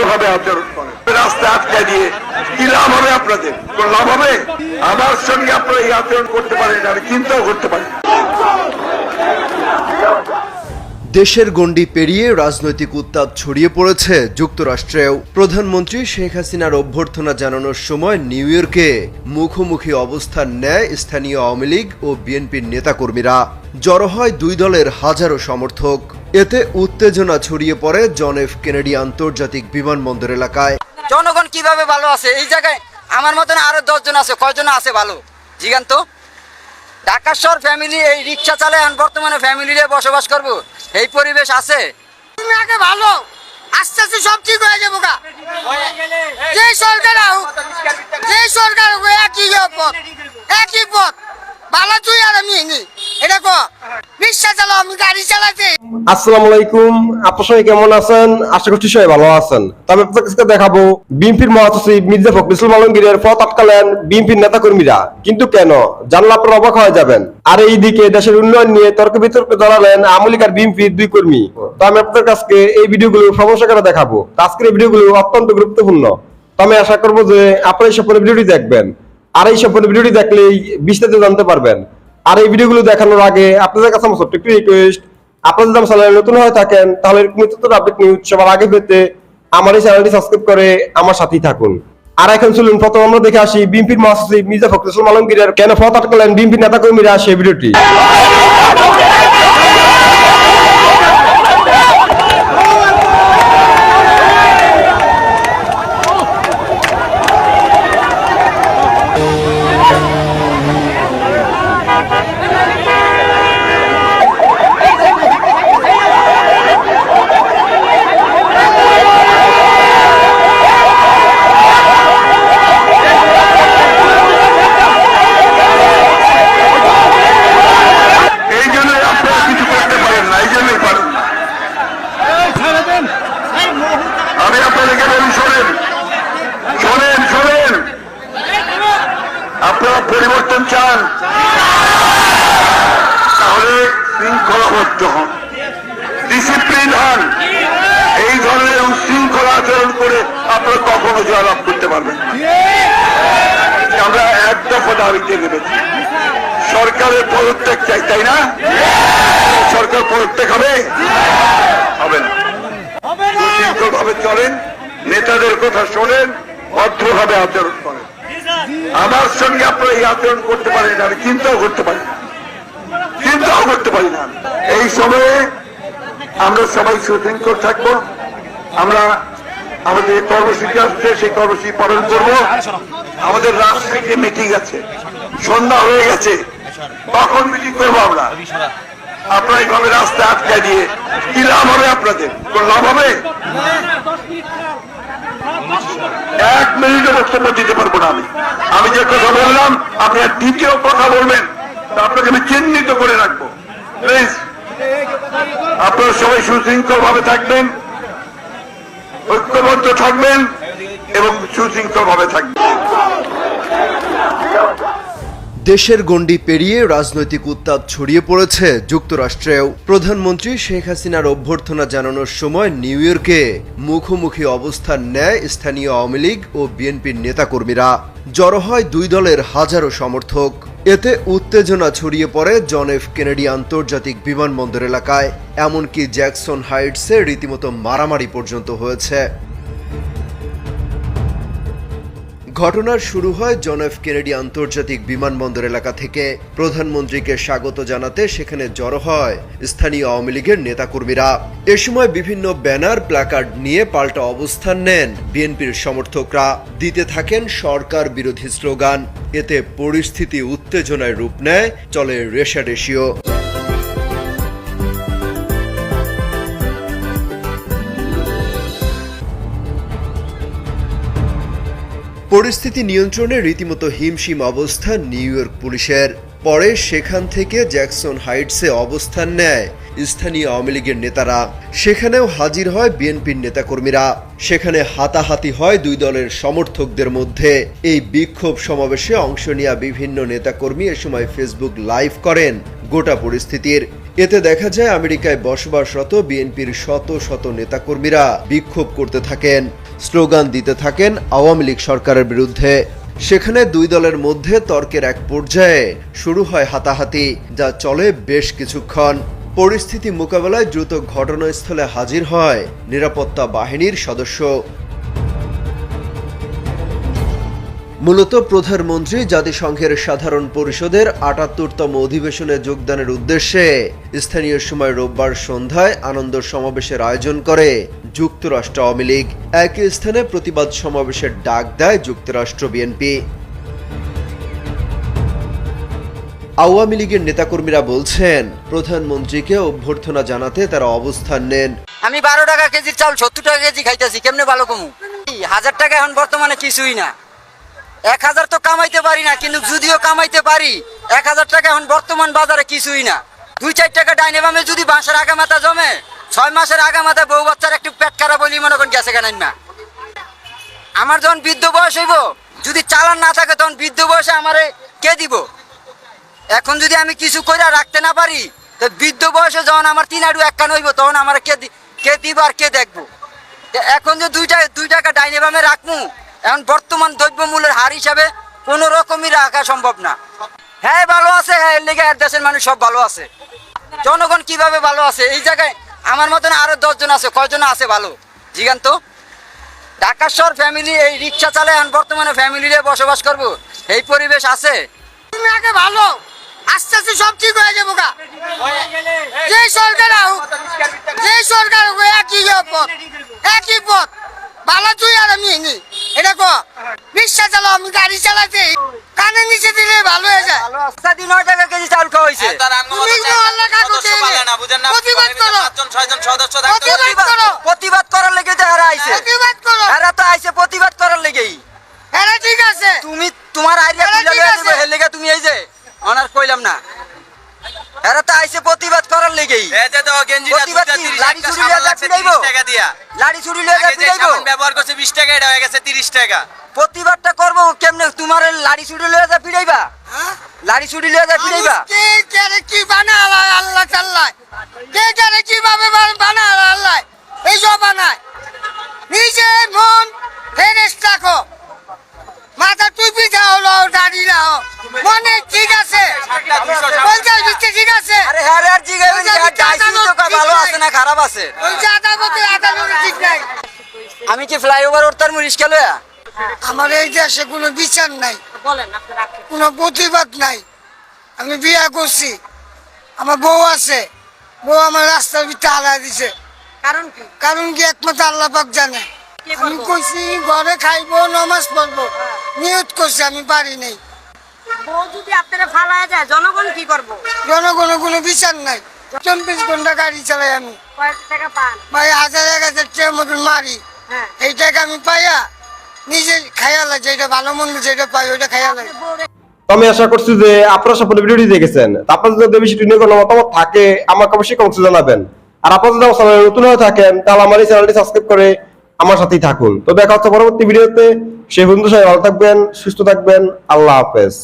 ভদ্রভাবে আচরণ করেন রাস্তা আটকা দিয়ে কি লাভ হবে আপনাদের? কোন লাভ হবে? আমার সঙ্গে আপনারা এই আচরণ করতে পারেন আমি চিন্তাও করতে পারি দেশের গণ্ডি পেরিয়ে রাজনৈতিক উত্তাপ ছড়িয়ে পড়েছে যুক্তরাষ্ট্রেও। প্রধানমন্ত্রী শেখ হাসিনার অভ্যর্থনা জানানোর সময় নিউ ইয়র্কে মুখোমুখি অবস্থান নেয় স্থানীয় আওয়ামী লীগ ও বিএনপির নেতাকর্মীরা। জড়ো হয় দুই দলের হাজারো সমর্থক। এতে উত্তেজনা ছড়িয়ে পড়ে জন এফ কেনেডি আন্তর্জাতিক বিমানবন্দর এলাকায়। জনগণ কীভাবে ভালো আছে? এই জায়গায় আমার মতন আরও দশজন আছে, কয়জন আছে ভালো? জিগান তো। ফ্যামিলি এই রিক্সা চালায় এখন বর্তমানে ফ্যামিলি নিয়ে বসবাস করব। এই পরিবেশ আছে। তুমি আগে ভালো। আস্তে আস্তে সব ঠিক হয়ে যাব গা। যে সরকার হোক, যে সরকার হোক, একই পথ একই পথ। ভালো তুই আর আমি এটা কো তবে নেতাকর্মীরা। কিন্তু কেন? অবাক হয়ে যাবেন। আর দেশের উন্নয়ন নিয়ে তর্ক বিতর্ক আর বিএনপির দুই কর্মী। তো আমি আপনাদের কাছে এই করে দেখাবো। আজকের এই অত্যন্ত গুরুত্বপূর্ণ। আমি আশা করব যে আপনারা এই সম্পূর্ণ ভিডিওটি দেখবেন। আর এই সম্পূর্ণ ভিডিওটি দেখলেই বিস্তারিত জানতে পারবেন। আর এই ভিডিওগুলো দেখানোর আগে আপনাদের কাছে আমার সবটি রিকোয়েস্ট আপনারা যদি আমার চ্যানেলে নতুন হয়ে থাকেন, তাহলে এরকম আপডেট নিউজ সবার আগে পেতে আমার এই চ্যানেলটি সাবস্ক্রাইব করে আমার সাথেই থাকুন। আর এখন চলুন, প্রথম আমরা দেখে আসি বিএনপির মহাসচিব মির্জা ফখরুল আলমগীরের কেন পথ আটকালেন বিএনপির নেতাকর্মীরা সেই ভিডিওটি এই জন্যই আপনারা কিছু করতে পারেন না এই জন্যই পারেন না। আমি আপনাদেরকে বলি শোনেন শোনেন শোনেন আপনারা পরিবর্তন চান তাহলে শৃঙ্খলাবদ্ধ হন। ডিসিপ্লিন হন এই ধরনের উশৃঙ্খল আচরণ করে আপনারা কখনো জয়লাভ করতে পারবেন আমরা এক দফা দাবিতে নেমেছি। সরকারের পদত্যাগ চাই, তাই না? সরকার পদত্যাগ হবে? হবে না। ভাবে চলেন, নেতাদের কথা শোনেন ভদ্রভাবে আচরণ করেন। আমার সঙ্গে আপনারা এই আচরণ করতে পারেন, আমি চিন্তাও করতে পারি করতে পারি না। এই সময়ে আমরা সবাই সুশৃঙ্খল থাকব। আমরা আমাদের কর্মসূচি আসছে, সেই কর্মসূচি পালন করব। আমাদের রাজশাহীতে মিটিং আছে। সন্ধ্যা হয়ে গেছে। কখন মিটিং করব আমরা? আপনারা এইভাবে রাস্তা আটকা দিয়ে কি লাভ হবে আপনাদের? কোন লাভ হবে? এক মিনিটও বক্তব্য দিতে পারব না আমি। আমি যে কথা বললাম, আপনি আর দ্বিতীয় কথা বলবেন। তা আপনাকে আমি চিহ্নিত করে রাখব। প্লিজ আপনারা সবাই সুশৃঙ্খল ভাবে থাকবেন, ঐক্যবদ্ধ থাকবেন এবং সুশৃঙ্খল ভাবে থাকবেন। দেশের গণ্ডি পেরিয়ে রাজনৈতিক উত্তাপ ছড়িয়ে পড়েছে যুক্তরাষ্ট্রেও। প্রধানমন্ত্রী শেখ হাসিনার অভ্যর্থনা জানানোর সময় নিউ ইয়র্কে মুখোমুখি অবস্থান নেয় স্থানীয় আওয়ামী লীগ ও বিএনপির নেতাকর্মীরা। জড়ো হয় দুই দলের হাজারো সমর্থক। এতে উত্তেজনা ছড়িয়ে পড়ে জন এফ কেনেডি আন্তর্জাতিক বিমানবন্দর এলাকায়, এমনকি জ্যাকসন হাইটসে রীতিমতো মারামারি পর্যন্ত হয়েছে। ঘটনার শুরু হয় জন এফ কেনেডি আন্তর্জাতিক বিমানবন্দর এলাকা থেকে। প্রধানমন্ত্রীকে স্বাগত জানাতে সেখানে জড়ো হয় স্থানীয় আওয়ামী লীগের নেতাকর্মীরা। এ সময় বিভিন্ন ব্যানার, প্ল্যাকার্ড নিয়ে পাল্টা অবস্থান নেন বিএনপির সমর্থকরা। দিতে থাকেন সরকার বিরোধী স্লোগান, এতে পরিস্থিতি উত্তেজনায় রূপ নেয়, চলে রেশারেশিও। পরিস্থিতি নিয়ন্ত্রণে রীতিমতো হিমশিম অবস্থা নিউ ইয়র্ক পুলিশের। পরে সেখান থেকে জ্যাকসন হাইটসে অবস্থান নেয় স্থানীয় আওয়ামী লীগের নেতারা। সেখানেও হাজির হয় বিএনপির নেতাকর্মীরা। সেখানে হাতাহাতি হয় দুই দলের সমর্থকদের মধ্যে। এই বিক্ষোভ সমাবেশে অংশ নেওয়া বিভিন্ন নেতাকর্মী এ সময় ফেসবুক লাইভ করেন গোটা পরিস্থিতির। এতে দেখা যায় আমেরিকায় বসবাসরত বিএনপির শত শত নেতাকর্মীরা বিক্ষোভ করতে থাকেন। স্লোগান দিতে থাকেন আওয়ামী লীগ সরকারের বিরুদ্ধে। সেখানে দুই দলের মধ্যে তর্কের এক পর্যায়ে শুরু হয় হাতাহাতি, যা চলে বেশ কিছুক্ষণ। পরিস্থিতি মোকাবেলায় দ্রুত ঘটনাস্থলে হাজির হয় নিরাপত্তা বাহিনীর সদস্য। মূলত প্রধানমন্ত্রী জাতিসংঘের সাধারণ পরিষদের আটাত্তরতম অধিবেশনে যোগদানের উদ্দেশ্যে স্থানীয় সময় রোববার সন্ধ্যায় আনন্দ সমাবেশের আয়োজন করে যুক্তরাষ্ট্র আওয়ামী লীগ। একই স্থানে প্রতিবাদ সমাবেশের ডাক দেয় যুক্তরাষ্ট্র বিএনপি। আওয়ামী লীগের নেতাকর্মীরা বলছেন, প্রধানমন্ত্রীকে অভ্যর্থনা জানাতে তারা অবস্থান নেন। আমি বারো টাকা কেজি চাল, সত্তর টাকা কেজি খাইতেছি, কেমনে ভালো কমু? হাজার টাকা এখন বর্তমানে কিছুই না। এক হাজার তো কামাইতে পারি না, কিন্তু যদিও কামাইতে পারি, এক হাজার টাকা এখন বর্তমান বাজারে কিছুই না। দুই চার টাকা ডাইনে বামে যদি বাঁশের আগা মাথা জমে, ছয় মাসের আগা মাথা বউ বাচ্চার একটু পেট খারাপ বলি মনে করেন গেছে কেন না। আমার যখন বৃদ্ধ বয়স হইব, যদি চালান না থাকে তখন বৃদ্ধ বয়সে আমারে কে দিব? এখন যদি আমি কিছু কইরা রাখতে না পারি, তো বৃদ্ধ বয়সে যখন আমার তিন আড়ু এক কান হইব, তখন আমার কে কে দিব আর কে দেখব? এখন যে দুই টাকা দুই টাকা ডাইনে বামে রাখব এখন বর্তমান দ্রব্য মূল্যের হার হিসাবে কোনো রকমই রাখা সম্ভব না। হ্যাঁ ভালো আছে হ্যাঁ এর লেগে দেশের মানুষ সব ভালো আছে। জনগণ কীভাবে ভালো আছে? এই জায়গায় আমার মতন আরও দশজন আছে, কয়জন আছে ভালো? জিগান তো। ফ্যামিলি এই রিক্সা চালায় এখন বর্তমানে ফ্যামিলি বসবাস করব। এই পরিবেশ আছে। তুমি আগে ভালো। আস্তে আস্তে সব ঠিক হয়ে যাব গা। যে সরকার হোক, যে সরকার হোক, একই পথ একই পথ। ভালো তুই আর আমি এটা কো? রিক্সা চালাও আমি গাড়ি চালাতে কানে নিচে দিলে ভালো হয়ে যায়। ভালো দিন নয় টাকা কেজি চাউল খাওয়া হয়েছে। তুমি তো আল্লাহ কাকুতে প্রতিবাদ করো। প্রতিবাদ করো। প্রতিবাদ করার লেগে তো এরা আইছে। প্রতিবাদ করো। এরা তো আইছে প্রতিবাদ করার লেগেই। হ্যাঁ ঠিক আছে। তুমি তোমার আইডিয়া এরা তুলে আছে। দিবে, এর লেগে তুমি এই যে অনার কইলাম না। এরা তো আইছে প্রতিবাদ করার লেগেই। প্রতিবাদ কি? লাঠি ছুরি লইয়া যা পিটাইবো? লাড়ি ছুরি লইয়া যা? ব্যবহার করছে বিশ টাকা এটা হয়ে গেছে তিরিশ টাকা। প্রতিবাদটা করব কেমনে? তোমার লাড়ি ছুটি লয়ে যা পিটাইবা হ্যাঁ? লাড়ি ছুটি লয়ে যা ফিরাইবা। কে কেরে কি বানাল আল্লাহ চাল্লাই কে কেরে কীভাবে বানাল আল্লাহ আল্লাহ? এই সব বানায় নিজে মন ফ্লাইওভার উঠতার রিস্কা আমার এই দেশে কোনো বিচার নাই। কোনো প্রতিবাদ নাই। আমি বিয়ে করছি। আমার বউ আছে। বউ আমার রাস্তার ভিতরে হারা দিছে। কারণ কি? কারণ কি একমাত্র আল্লাহ পাক জানে। আমি? কইছি ঘরে খাইবো নমাজ পড়ব। নিয়ত করছি আমি পারি নাই। বউ যদি আপনারা ফালায় যায় জনগণ কি করব? জনগণের কোনো বিচার নাই। চব্বিশ ঘণ্টা গাড়ি চালাই আমি। কয়েক টাকা পান। ভাই হাজার এক হাজার টাকার মতন মারি। হ্যাঁ এই টাকা আমি পাইয়া নিজে খাইয়া লাগে যেটা ভালো মন্দ যেটা পাই ওইটা খাইয়া লাগে আমি আশা করছি যে আপনারা সকলে ভিডিওটি দেখেছেন। আপনাদের যদি বিষয়টি নিয়ে কোনো মতামত থাকে আমাকে অবশ্যই কমেন্টে জানাবেন। আর আপনারা যদি আমার চ্যানেলে নতুন হয়ে থাকেন তাহলে আমার এই চ্যানেলটি সাবস্ক্রাইব করে আমার সাথেই থাকুন। তো দেখা হচ্ছে পরবর্তী ভিডিওতে। সেই বন্ধু সবাই ভালো থাকবেন সুস্থ থাকবেন আল্লাহ হাফেজ।